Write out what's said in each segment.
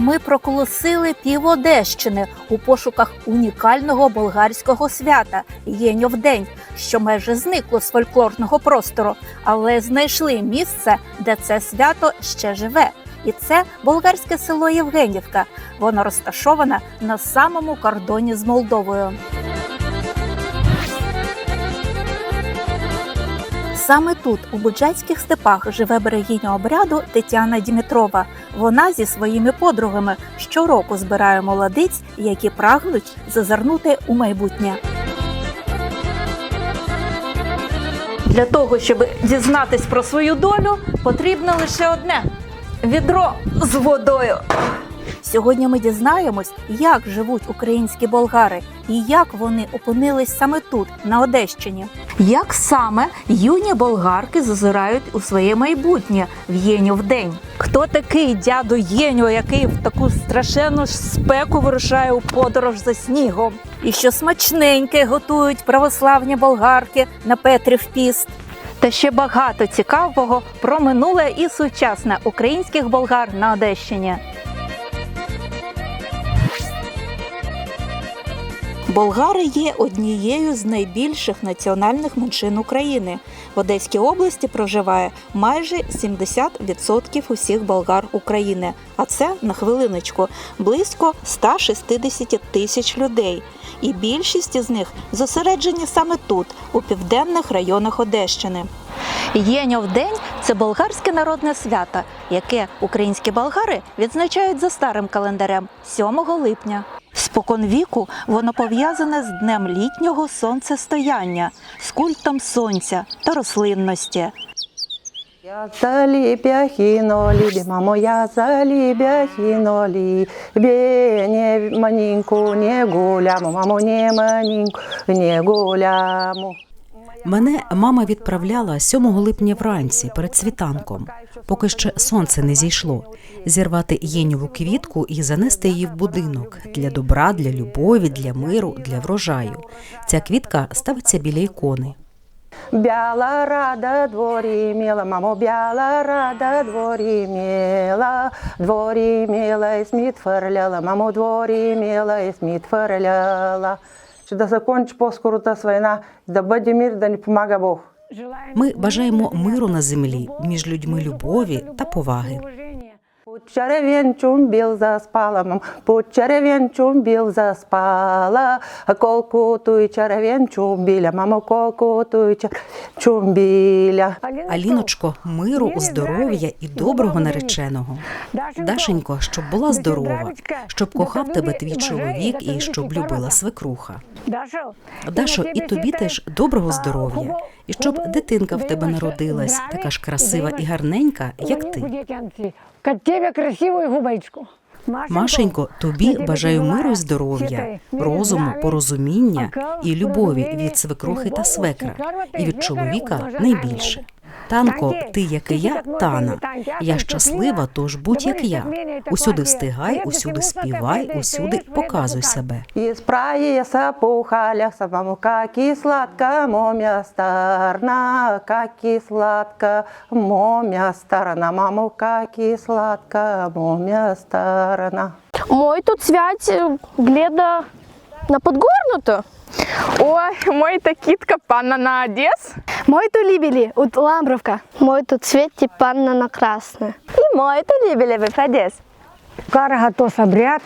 ми проколосили пів Одещини у пошуках унікального болгарського свята Єньовдень, що майже зникло з фольклорного простору, але знайшли місце, де це свято ще живе. І це болгарське село Євгенівка. Воно розташоване на самому кордоні з Молдовою. Саме тут, у Буджацьких степах, живе берегиня обряду Тетяна Дімітрова. Вона зі своїми подругами щороку збирає молодиць, які прагнуть зазирнути у майбутнє. Для того, щоб дізнатись про свою долю, потрібно лише одне відро з водою. Сьогодні ми дізнаємось, як живуть українські болгари і як вони опинились саме тут, на Одещині. Як саме юні болгарки зазирають у своє майбутнє в Єню в день? Хто такий дядо Єню, який в таку страшенну спеку вирушає у подорож за снігом? І що смачненьке готують православні болгарки на Петрів піст? Та ще багато цікавого про минуле і сучасне українських болгар на Одещині. Болгари є однією з найбільших національних меншин України. В Одеській області проживає майже 70% усіх болгар України. А це на хвилиночку близько 160 тисяч людей. І більшість із них зосереджені саме тут, у південних районах Одещини. Єньов день це болгарське народне свято, яке українські болгари відзначають за старим календарем 7 липня. Спокон віку воно пов'язане з днем літнього сонцестояння, з культом сонця та рослинності. Я за лебяхино ліби, мамо, я за лебяхино не маненьку, не гулямо, мамо, не маненьку, не гулямо. Мене мама відправляла 7 липня вранці перед світанком, поки ще сонце не зійшло, зірвати єньову квітку і занести її в будинок для добра, для любові, для миру, для врожаю. Ця квітка ставиться біля ікони. Бяла рада дворі мила, мамо, бяла рада дворі мила, дворі мила і сміт ферляла, мамо, дворі мила і сміт ферляла. Що да закончи поскоро та війна, да буде мир, да не помага Бог. Ми бажаємо миру на землі між людьми любові та поваги. Під черев'янчом біл заспала, мам, під черев'янчом біл заспала, а колку той черев'янчом біля, мамо, колку той черев'янчом біля. Аліночко, миру, здоров'я і доброго нареченого. Дашенько, щоб була здорова, щоб кохав тебе твій чоловік і щоб любила свекруха. Дашо, і тобі теж доброго здоров'я, і щоб дитинка в тебе народилась, така ж красива і гарненька, як ти. Как тебе красивую. Машенько, тобі бажаю миру і здоров'я, розуму, порозуміння і любові від свекрухи та свекра, і від чоловіка найбільше. Танко, ти як і я, Тана. Я щаслива, тож будь як я. Усюди встигай, усюди співай, усюди показуй себе. И спраяся по халях самому, как и сладко момя старна, сладко момя старна, маму, как и сладко момя старна. Мой тут свять е, на подгорнуто. Ой, мой то китка панна на Одес. Мой то либели, от Ламбровка. Мой тут цвет панна на красное. И мой то либели в Одес. Карга то собрят.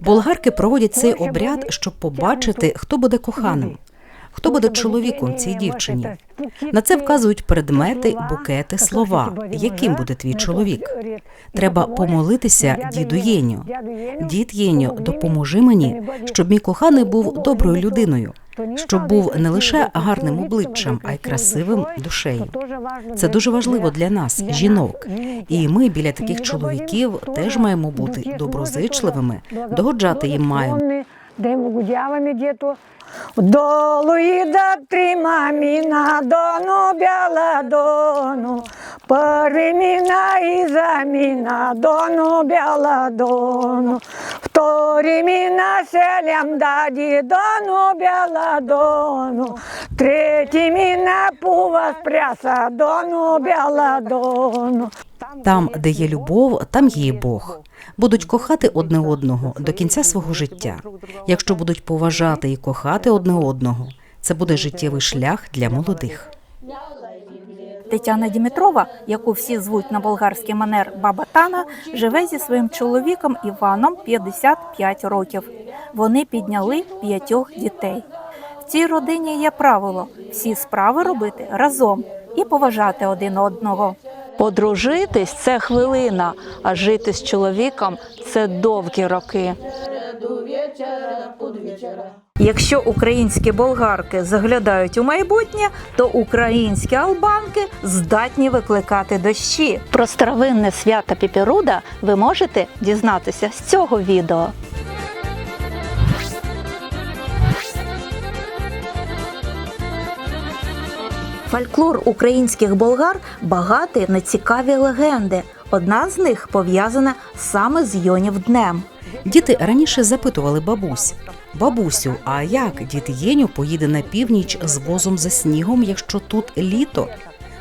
Болгарки проводять цей обряд, щоб побачити, хто буде коханим, хто буде чоловіком цій дівчині. На це вказують предмети, букети, слова. Яким буде твій чоловік? Треба помолитися діду Єню. Дід Єню, допоможи мені, щоб мій коханий був доброю людиною, щоб був не лише гарним обличчям, а й красивим душею. Це дуже важливо для нас, жінок. І ми біля таких чоловіків теж маємо бути доброзичливими, догоджати їм маємо. Ему гудявами дето. Долу і трима міна дону бяла дону. Пари міна і за міна дону бяла дону. Вторі міна селям даді дону бяла дону. Третій міна пува спряса дону бяла дону. Там, де є любов, там є і Бог. Будуть кохати одне одного до кінця свого життя. Якщо будуть поважати і кохати одне одного, це буде життєвий шлях для молодих. Тетяна Дімітрова, яку всі звуть на болгарський манер Баба Тана, живе зі своїм чоловіком Іваном 55 років. Вони підняли п'ятьох дітей. В цій родині є правило всі справи робити разом і поважати один одного. Одружитись це хвилина, а жити з чоловіком це довгі роки. Якщо українські болгарки заглядають у майбутнє, то українські албанки здатні викликати дощі. Про старовинне свято Піпіруда ви можете дізнатися з цього відео. Фольклор українських болгар багатий на цікаві легенди. Одна з них пов'язана саме з Йонів днем. Діти раніше запитували бабусь: бабусю, а як дід Єню поїде на північ з возом за снігом, якщо тут літо?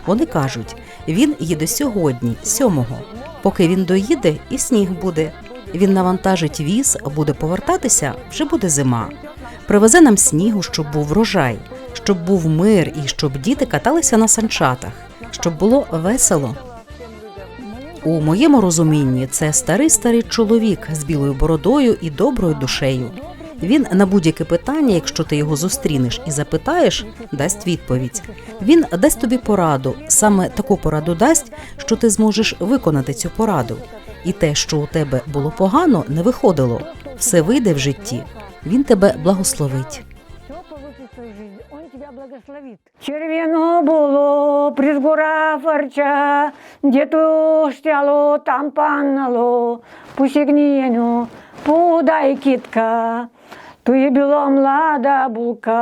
Вони кажуть, він їде сьогодні, сьомого. Поки він доїде, і сніг буде. Він навантажить віз, буде повертатися, вже буде зима. Привезе нам снігу, щоб був врожай, щоб був мир і щоб діти каталися на санчатах, щоб було весело. У моєму розумінні це старий старий чоловік з білою бородою і доброю душею. Він на будь-яке питання, якщо ти його зустрінеш і запитаєш, дасть відповідь. Він дасть тобі пораду, саме таку пораду дасть, що ти зможеш виконати цю пораду. І те, що у тебе було погано, не виходило. Все вийде в житті. Він тебе благословить. Тебя благословит. Червено було, призгора фарча, де то штяло, там паннало, пусігнієню, подай кітка, то є біла млада булка.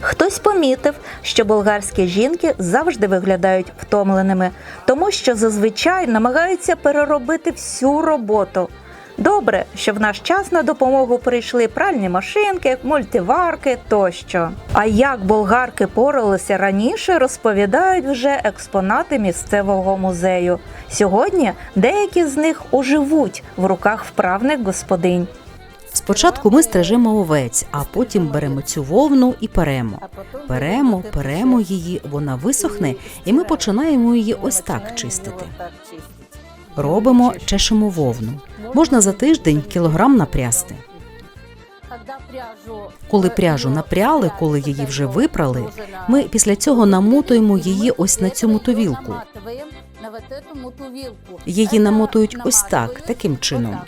Хтось помітив, що болгарські жінки завжди виглядають втомленими, тому що зазвичай намагаються переробити всю роботу. Добре, що в наш час на допомогу прийшли пральні машинки, мультиварки тощо. А як болгарки поралися раніше, розповідають вже експонати місцевого музею. Сьогодні деякі з них оживуть в руках вправних господинь. Спочатку ми стрижемо овець, а потім беремо цю вовну і перемо. Перемо, перемо її, вона висохне, і ми починаємо її ось так чистити. Робимо, чешемо вовну. Можна за тиждень кілограм напрясти. Коли пряжу напряли, коли її вже випрали, ми після цього намотуємо її ось на цю мотовілку. Її намотують ось так, таким чином.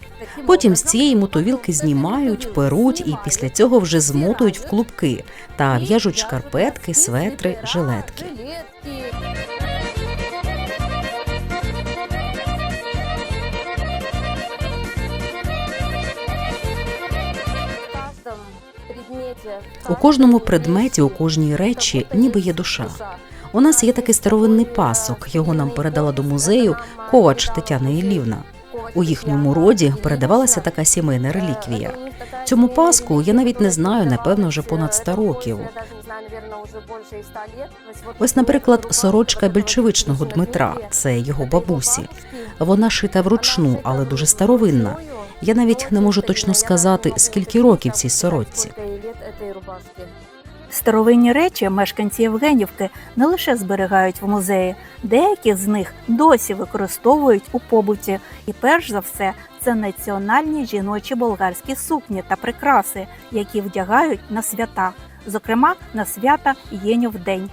Потім з цієї мотовілки знімають, перуть і після цього вже змотують в клубки та в'яжуть шкарпетки, светри, жилетки. У кожному предметі, у кожній речі, ніби є душа. У нас є такий старовинний пасок. Його нам передала до музею ковач Тетяна Іллівна. У їхньому роді передавалася така сімейна реліквія. Цьому паску я навіть не знаю, напевно, вже понад 100 років. Ось, наприклад, сорочка більшевичного Дмитра, це його бабусі. Вона шита вручну, але дуже старовинна. Я навіть не можу точно сказати, скільки років цій сорочці. Старовинні речі мешканці Євгенівки не лише зберігають в музеї, деякі з них досі використовують у побуті. І перш за все, це національні жіночі болгарські сукні та прикраси, які вдягають на свята, зокрема на свята Єньов день.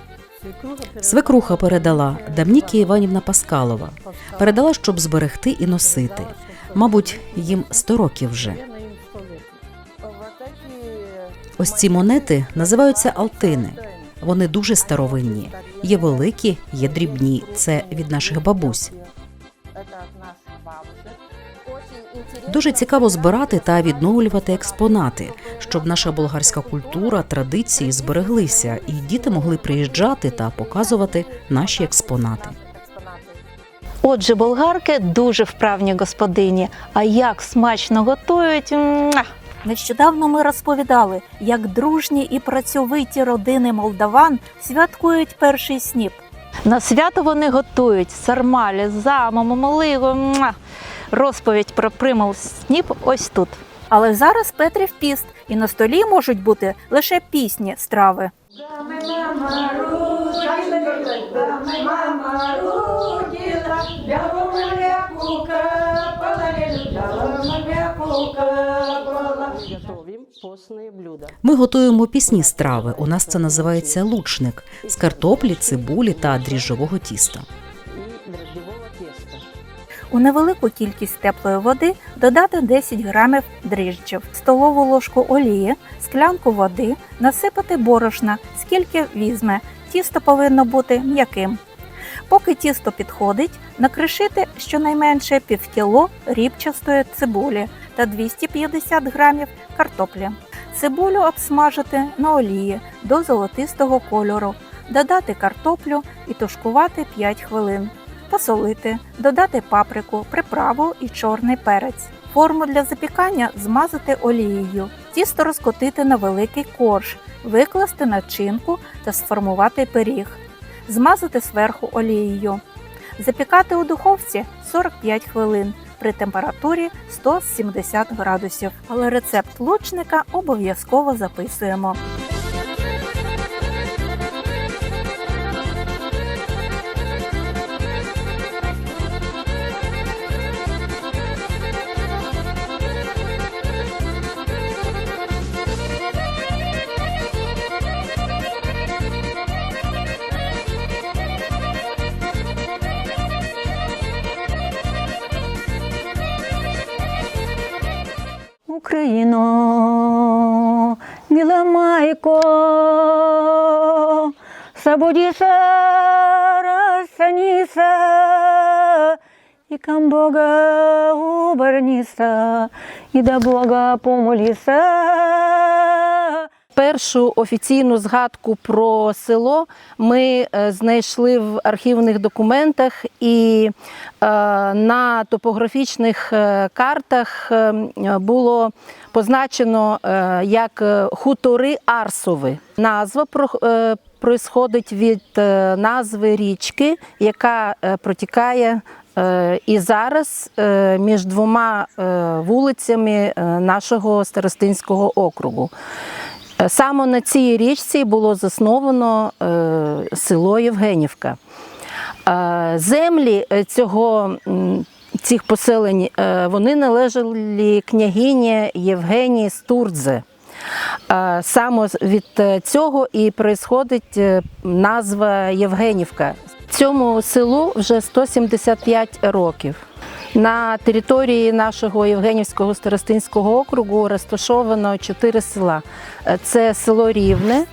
Свекруха передала Дамніки Іванівна Паскалова. Передала, щоб зберегти і носити. Мабуть, їм 100 років вже. Ось ці монети називаються алтини. Вони дуже старовинні. Є великі, є дрібні. Це від наших бабусь. Дуже цікаво збирати та відновлювати експонати, щоб наша болгарська культура, традиції збереглися, і діти могли приїжджати та показувати наші експонати. Отже, болгарки дуже вправні господині. А як смачно готують. Нещодавно ми розповідали, як дружні і працьовиті родини молдаван святкують перший сніп. На свято вони готують сармалі, замому, моливу. Розповідь про примул сніп ось тут. Але зараз Петрів піст, і на столі можуть бути лише пісні страви. Готовим постные блюда. Ми готуємо пісні страви. У нас це називається лучник з картоплі, цибулі та дріжджового тіста. У невелику кількість теплої води додати 10 грамів дріжджів, столову ложку олії, склянку води, насипати борошна, скільки візьме. Тісто повинно бути м'яким. Поки тісто підходить, накришити щонайменше півкіло рібчастої цибулі та 250 грамів картоплі. Цибулю обсмажити на олії до золотистого кольору, додати картоплю і тушкувати 5 хвилин посолити, додати паприку, приправу і чорний перець. Форму для запікання змазати олією, тісто розкотити на великий корж, викласти начинку та сформувати пиріг, змазати зверху олією. Запікати у духовці 45 хвилин при температурі 170 градусів. Але рецепт лучника обов'язково записуємо. Собудися, розсаніся, і кам Бога оберніся, і до Бога помоліся. Першу офіційну згадку про село ми е, знайшли в архівних документах і е, на топографічних е, картах було позначено як хутори Арсови. Назва происходить від е, назви річки, яка е, протікає е, і зараз між двома вулицями нашого старостинського округу. Саме на цій річці було засновано село Євгенівка. Землі цього, цих поселень вони належали княгині Євгенії Стурдзе. Е, Саме від е, цього і происходить е, назва Євгенівка. Цьому селу вже 175 років. На території нашого Євгенівського старостинського округу розташовано чотири села: це село Рівне,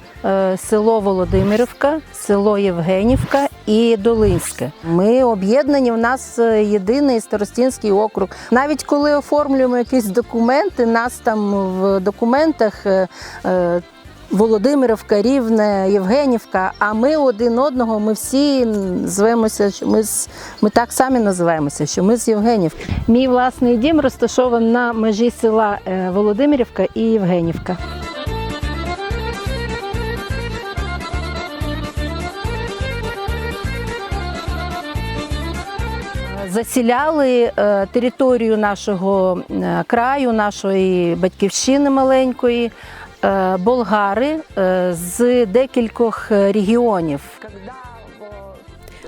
село Володимирівка, село Євгенівка і Долинське. Ми об'єднані. В нас е, єдиний старостинський округ. Навіть коли оформлюємо якісь документи, нас там в документах. е, е, Володимирівка, Рівне, Євгенівка. А ми один одного, ми всі звемося, ми з ми так самі називаємося, що ми з Євгенівки. Мій власний дім розташований на межі села е, Володимирівка і Євгенівка. Засіляли е, територію нашого е, краю, нашої батьківщини маленької, е, болгари з декількох регіонів.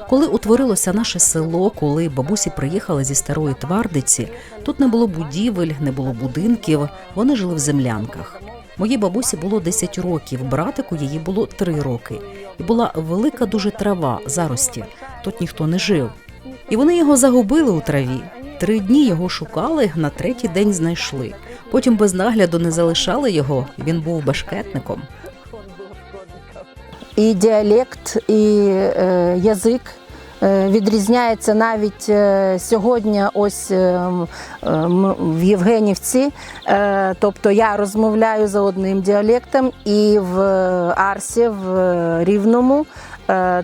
Коли утворилося наше село, коли бабусі приїхали зі старої твардиці, тут не було будівель, не було будинків, вони жили в землянках. Моїй бабусі було 10 років, братику її було 3 роки. І була велика дуже трава, зарості. Тут ніхто не жив. І вони його загубили у траві. Три дні його шукали, на третій день знайшли. Потім без нагляду не залишали його, він був башкетником. і діалект, і е, язик. е, Відрізняється навіть е, сьогодні, ось е, в Євгенівці. Тобто я розмовляю за одним діалектом, і в Арсі, в Рівному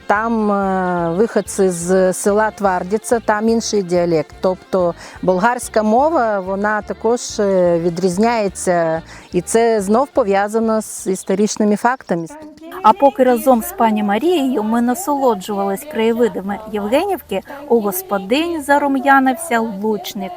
Там е, виходці з села Твардіця, там інший діалект. Тобто болгарська мова вона також е, відрізняється, і це знов пов'язано з історичними фактами. А поки разом з пані Марією ми насолоджувались краєвидами Євгенівки, у господині зарум'янився лучник.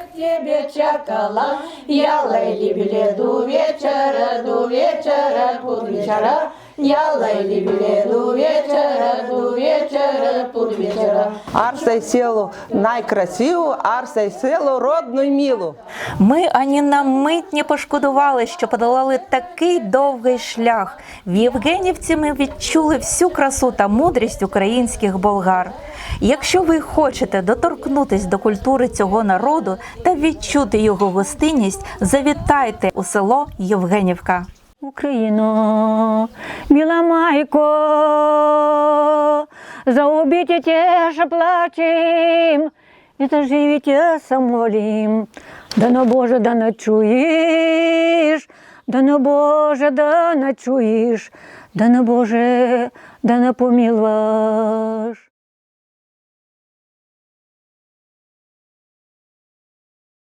Арсай селу найкрасиву, Арсай селу родну й милу. Ми ані на мить не пошкодували, що подолали такий довгий шлях. В Євгенівці ми відчули всю красу та мудрість українських болгар. Якщо ви хочете доторкнутись до культури цього народу та відчути його гостинність, завітайте у село Євгенівка. Україно, мила майко, за убиття теж плачем, і за живіття самолім. Дано Боже, да ночуєш, дано Боже, да ночуєш, дано Боже, да не помилуєш.